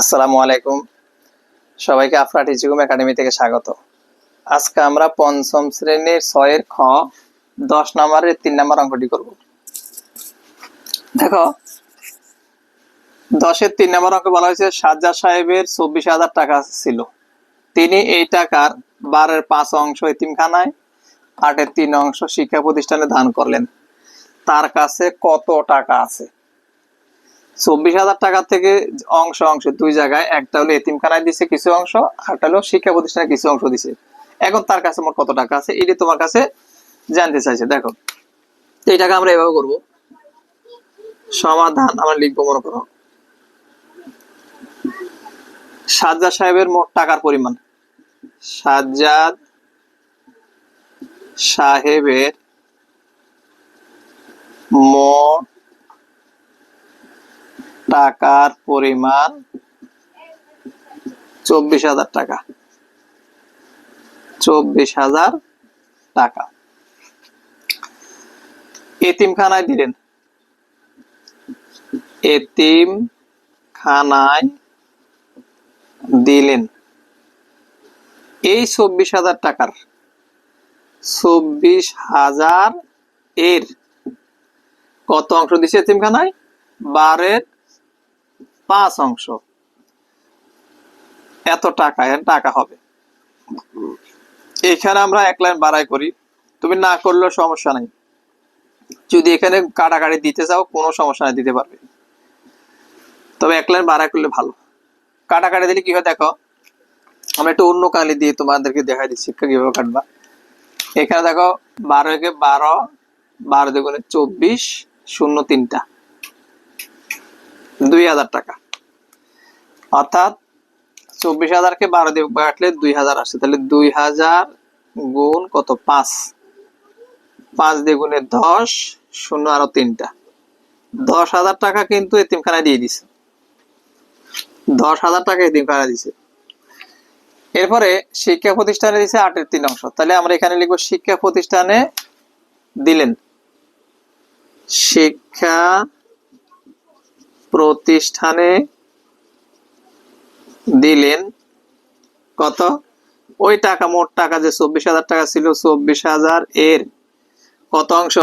আসসালামু আলাইকুম। সবাইকে আফরা টিচিকুম একাডেমি থেকে স্বাগত। আজকে আমরা পঞ্চম শ্রেণির ছয়ের খ, দশ নম্বরের তিন নম্বর অঙ্কটি করব। দেখো, দশের তিন নম্বর অঙ্ক বলা হয়েছে, সাজ্জাদ সাহেবের চব্বিশ হাজার টাকা ছিল। তিনি এই টাকার বারের পাঁচ অংশ এতিমখানায়, আটের তিন অংশ শিক্ষা প্রতিষ্ঠানে দান করলেন। তার কাছে কত টাকা আছে? চব্বিশ হাজার টাকা থেকে অংশ অংশ, দুই জায়গায়। একটা হলো এতিমখানায় দিছে কিছু অংশ আরটা হলো শিক্ষা প্রতিষ্ঠানে কিছু অংশ দিছে। এখন তার কাছে মোট কত টাকা আছে? এটি তোমার কাছে জানতে চাইছে। দেখো এই টাকা আমরা এভাবে করব। সমাধান আমরা লিখব মনে করো। সাজ্জাদ সাহেবের মোট টাকার পরিমাণ। সাজ্জাদ সাহেবের মোট টাকার পরিমাণ চব্বিশ হাজার টাকা। চব্বিশ হাজার টাকা। এতিমখানায় দিলেন। এতিম খানায় দিলেন। এই চব্বিশ হাজার টাকার, চব্বিশ হাজার এর কত অংশ দিছে এতিমখানায়? বারের পাঁচ অংশ। এত টাকা, এর টাকা হবে। এখানে আমরা এক লাইন বাড়াই করি। তুমি না করলেও সমস্যা নাই। যদি এখানে কাটাকাটি দিতে চাও, কোনো সমস্যা নাই, দিতে পারবে। তবে এক লাইন বাড়াই করলে ভালো। কাটাকাটি দিলে কি হয় দেখো, আমরা একটু অন্য কালি দিয়ে তোমাদেরকে দেখাই দিচ্ছি কীভাবে কাটবা। এখানে দেখো, বারো একে বারো বারো দুগুণে চব্বিশ, শূন্য তিনটা। দুই হাজার টাকা। অর্থাৎ চব্বিশ হাজারকে বারো দিয়ে কাটলে দুই হাজার আসছে তাহলে দুই হাজার গুণ কত? পাঁচ। পাঁচ দিয়ে গুণে দশ, শূন্য আরও তিনটা। দশ হাজার টাকা কিন্তু এতিমখানায় দিয়ে দিছে। দশ হাজার টাকা এতিমখানায় দিছে। এরপরে শিক্ষা প্রতিষ্ঠানে দিছে আটের তিন অংশ। তাহলে আমরা এখানে লিখব শিক্ষা প্রতিষ্ঠানে দিলেন। শিক্ষা প্রতিষ্ঠানে দিলেন। কত? ওই টাকা, মোট টাকা যে চব্বিশ হাজার টাকা ছিল, চব্বিশ হাজার এর কত অংশ?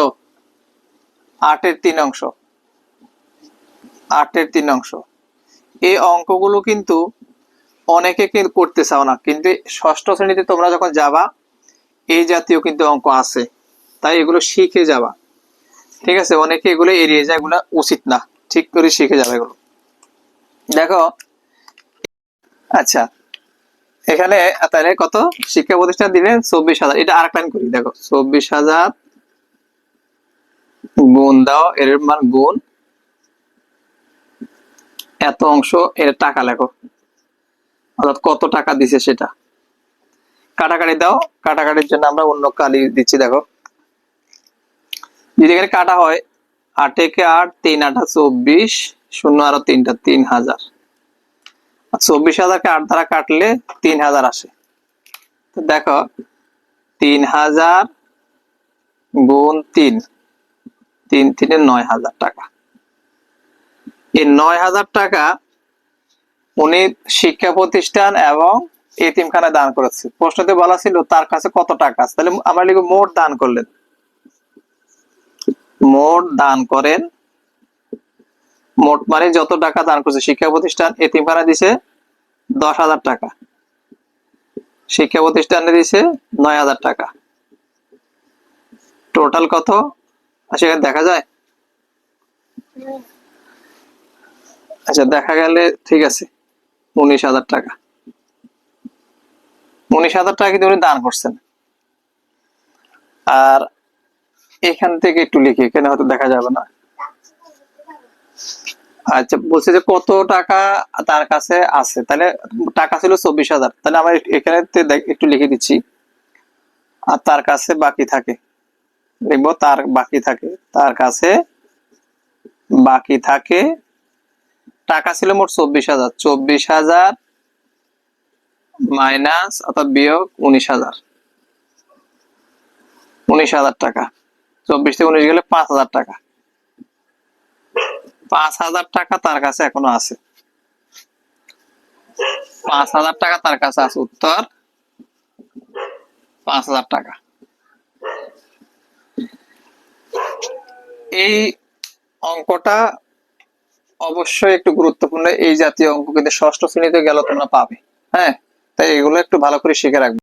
আটের তিন অংশ। আটের তিন অংশ। এই অঙ্কগুলো কিন্তু অনেকে কিন্তু করতে চাও না, কিন্তু ষষ্ঠ শ্রেণীতে তোমরা যখন যাবা, এই জাতীয় কিন্তু অঙ্ক আছে। তাই এগুলো শিখে যাবা। ঠিক আছে? অনেকে এগুলো এড়িয়ে যায়, এগুলো উচিত না। ঠিক করে শিখে যাবে এগুলো। দেখো আচ্ছা এখানে তাহলে কত? শিক্ষা প্রতিষ্ঠান দিলেন চব্বিশ হাজার। এটা আর লাইন করি, দেখো, চব্বিশ হাজার গুণ দাও, এর মান গুণ, এত অংশ, এর টাকা লেখো। অর্থাৎ কত টাকা দিছে সেটা। কাটাকাটি দাও, কাটাকাটির জন্য আমরা অন্য কালি দিচ্ছি, দেখো। যদি এখানে কাটা হয় আট একে আট, তিন আটা চব্বিশ, শূন্য আরও তিনটা, তিন হাজার। চব্বিশ হাজারকে আট দ্বারা কাটলে তিন হাজার আসে। দেখো, তিন হাজার গুণ তিন তিন তিনে নয় হাজার টাকা। এই নয় হাজার টাকা উনি শিক্ষা প্রতিষ্ঠান এবং এতিমখানায় দান করেছে। প্রশ্নতে বলা ছিল, তার কাছে কত টাকা আছে? তাহলে আমরা লিখব, মোট দান করলেন। মোট দান করেন। মোট মানে যত টাকা দান করছে শিক্ষা প্রতিষ্ঠান এতিমখানা দিছে দশ হাজার টাকা। শিক্ষা প্রতিষ্ঠানে দিছে নয় হাজার টাকা। টোটাল কত? সেখানে দেখা যায়? আচ্ছা দেখা গেলে ঠিক আছে, উনিশ হাজার টাকা। উনিশ হাজার টাকা কিন্তু উনি দান করছেন। আর এখান থেকে একটু লিখি, এখানে হয়তো দেখা যাবে না। আচ্ছা বলছে যে কত টাকা তার কাছে আছে? তাহলে টাকা ছিল চব্বিশ হাজার। তাহলে আমরা এখানে একটু লিখে দিচ্ছি। আর তার কাছে বাকি থাকে। লিখব, তার বাকি থাকে। তার কাছে বাকি থাকে, টাকা ছিল মোট চব্বিশ হাজার। চব্বিশ হাজার মাইনাস অর্থাৎ বিয়োগ উনিশ হাজার। উনিশ হাজার টাকা। চব্বিশ থেকে উনিশ গেলে পাঁচ হাজার টাকা। পাঁচ হাজার টাকা তার কাছে এখনও আছে। পাঁচ হাজার টাকা তার কাছে আছে। উত্তর, পাঁচ হাজার টাকা। এই অঙ্কটা অবশ্যই একটু গুরুত্বপূর্ণ। এই জাতীয় অঙ্ক কিন্তু ষষ্ঠ শ্রেণীতে গেলে তোমরা পাবে। হ্যাঁ তাই এগুলো একটু ভালো করে শিখে রাখবে।